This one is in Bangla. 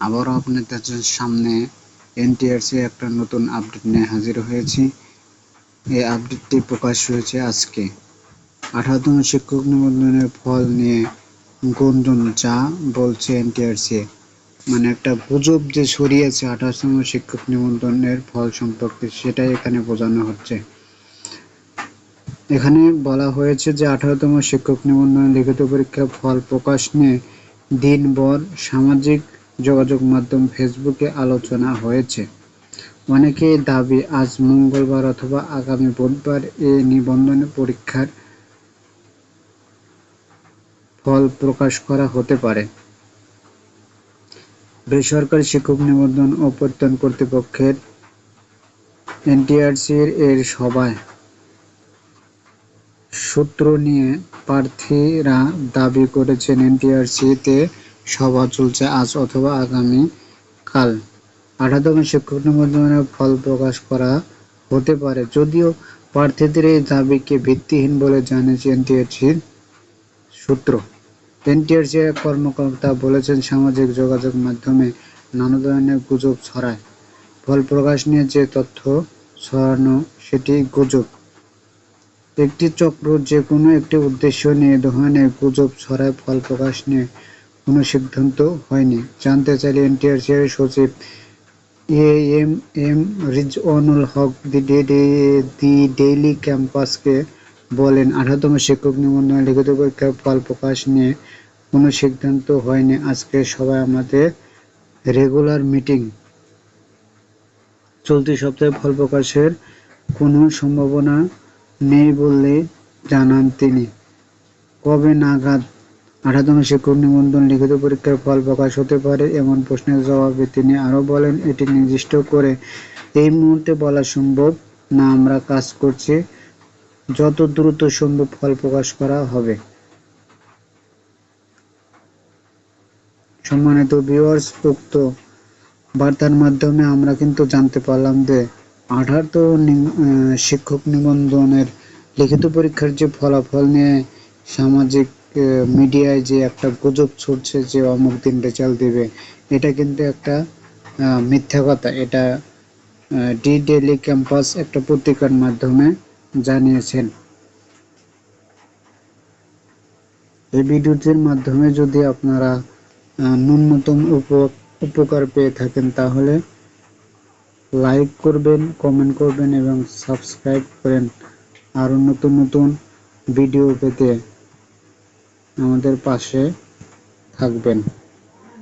আবারও আপনাদের সামনে এনটিআরসি একটা নতুন আপডেট নিয়ে হাজির হয়েছি। এই আপডেটটি প্রকাশ হয়েছে আজকে। আঠারোতম শিক্ষক নিবন্ধনের ফল নিয়ে গুঞ্জন, যা বলছে এনটিআরসি মানে একটা গুজব যে ছড়িয়েছে আঠাশতম শিক্ষক নিবন্ধনের ফল সম্পর্কে, সেটাই এখানে বোঝানো হচ্ছে। এখানে বলা হয়েছে যে আঠারোতম শিক্ষক নিবন্ধন লিখিত পরীক্ষার ফল প্রকাশ নিয়ে দিনভর সামাজিক যোগাযোগ মাধ্যম ফেসবুকে আলোচনা হয়েছে। অনেকেই দাবি, আজ মঙ্গলবার অথবা আগামী বুধবার এ নিবন্ধন পরীক্ষার ফল প্রকাশ করা হতে পারে। বেসরকারি শিক্ষক নিবন্ধন ও প্রত্যয়ন কর্তৃপক্ষের এনটিআরসির এর সভায় সূত্র নিয়ে প্রার্থীরা দাবি করেছেন এনটিআরসিতে সভা চলছে আজ অথবা আগামী কাল। আঠারোতম শিক্ষক নিবন্ধনের ফল প্রকাশ করা হতে পারে। যদিও প্রার্থীদের এই দাবিকে ভিত্তিহীন বলে জানিয়েছে এনটিআরসির সূত্র। এনটিআরসির এক কর্মকর্তা বলেছেন, সামাজিক যোগাযোগ মাধ্যমে নানা ধরনের গুজব ছড়ায়। ফল প্রকাশ নিয়ে যে তথ্য ছড়ানো, সেটি গুজব। একটি চক্র যে কোনো একটি উদ্দেশ্য নিয়ে ধরনের গুজব ছড়ায়, ফল প্রকাশ নিয়ে কোনো সিদ্ধান্ত হয়নি। জানতে চাইলে এনটিআরসি এর সচিব A M M Rizwanul Haq the the daily ক্যাম্পাসকে বলেন, আঠারোতম শিক্ষক নিবন্ধন লিখিত পরীক্ষার ফল প্রকাশ নিয়ে কোনো সিদ্ধান্ত হয়নি। আজকে সবাই আমাদের রেগুলার মিটিং। চলতি সপ্তাহে ফল প্রকাশের কোনো সম্ভাবনা নেই বলে জানান তিনি। কবে নাগাদ আঠারোতম শিক্ষক নিবন্ধন লিখিত পরীক্ষার ফল প্রকাশ হতে পারে এমন প্রশ্নের জবাবে তিনি আরও বলেন, এটি নির্দিষ্ট করে এই মুহূর্তে বলা সম্ভব না, আমরা কাজ করছি যত দ্রুত সম্ভব ফল প্রকাশ করা হবে। সম্মানিত ভিউয়ার্স উক্ত বার্তার মাধ্যমে আমরা কিন্তু জানতে পারলাম যে আঠারোত শিক্ষক নিবন্ধনের লিখিত পরীক্ষার যে ফলাফল নিয়ে সামাজিক মিডিয়ায় যে একটা গুজব ছড়ছে যে অমুক দিন রেজাল্ট দেবে, এটা কিন্তু একটা মিথ্যা কথা। এটা ডি ডেলি ক্যাম্পাস একটা পত্রিকার মাধ্যমে জানিয়েছেন। এই ভিডিওটির মাধ্যমে যদি আপনারা ন্যূনতম উপকার পেয়ে থাকেন, তাহলে লাইক করবেন, কমেন্ট করবেন এবং সাবস্ক্রাইব করেন। আরও নতুন নতুন ভিডিও পেতে আমাদের পাশে থাকবেন।